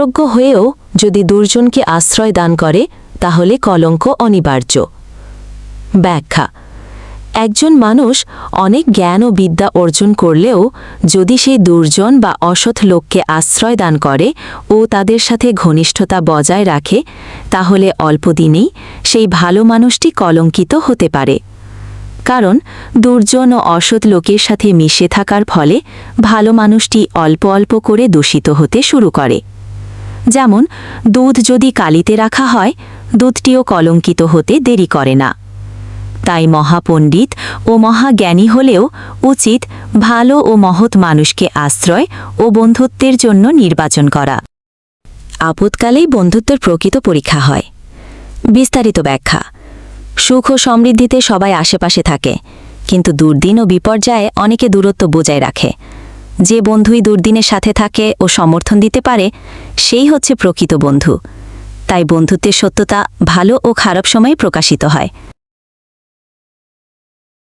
অযোগ্য হয়েও যদি দুর্জনকে আশ্রয় দান করে, তাহলে কলঙ্ক অনিবার্য। ব্যাখ্যা, একজন মানুষ অনেক জ্ঞান ও বিদ্যা অর্জন করলেও যদি সেই দুর্জন বা অসৎ লোককে আশ্রয় দান করে ও তাদের সাথে ঘনিষ্ঠতা বজায় রাখে, তাহলে অল্পদিনেই সেই ভালো মানুষটি কলঙ্কিত হতে পারে। কারণ দুর্জন ও অসৎ লোকের সাথে মিশে থাকার ফলে ভালো মানুষটি অল্প অল্প করে দূষিত হতে শুরু করে। যেমন, দুধ যদি কালিতে রাখা হয়, দুধটিও কলঙ্কিত হতে দেরি করে না। তাই মহাপণ্ডিত ও মহাজ্ঞানী হলেও উচিত ভালো ও মহৎ মানুষকে আশ্রয় ও বন্ধুত্বের জন্য নির্বাচন করা। আপদকালেই বন্ধুত্বের প্রকৃত পরীক্ষা হয়। বিস্তারিত ব্যাখ্যা। সুখ ও সমৃদ্ধিতে সবাই আশেপাশে থাকে, কিন্তু দুর্দিন ও বিপর্যয়ে অনেকে দূরত্ব বজায় রাখে। যে বন্ধুই দুর্দিনের সাথে থাকে ও সমর্থন দিতে পারে, সেই হচ্ছে প্রকৃত বন্ধু। তাই বন্ধুত্বের সত্যতা ভালো ও খারাপ সময়ে প্রকাশিত হয়।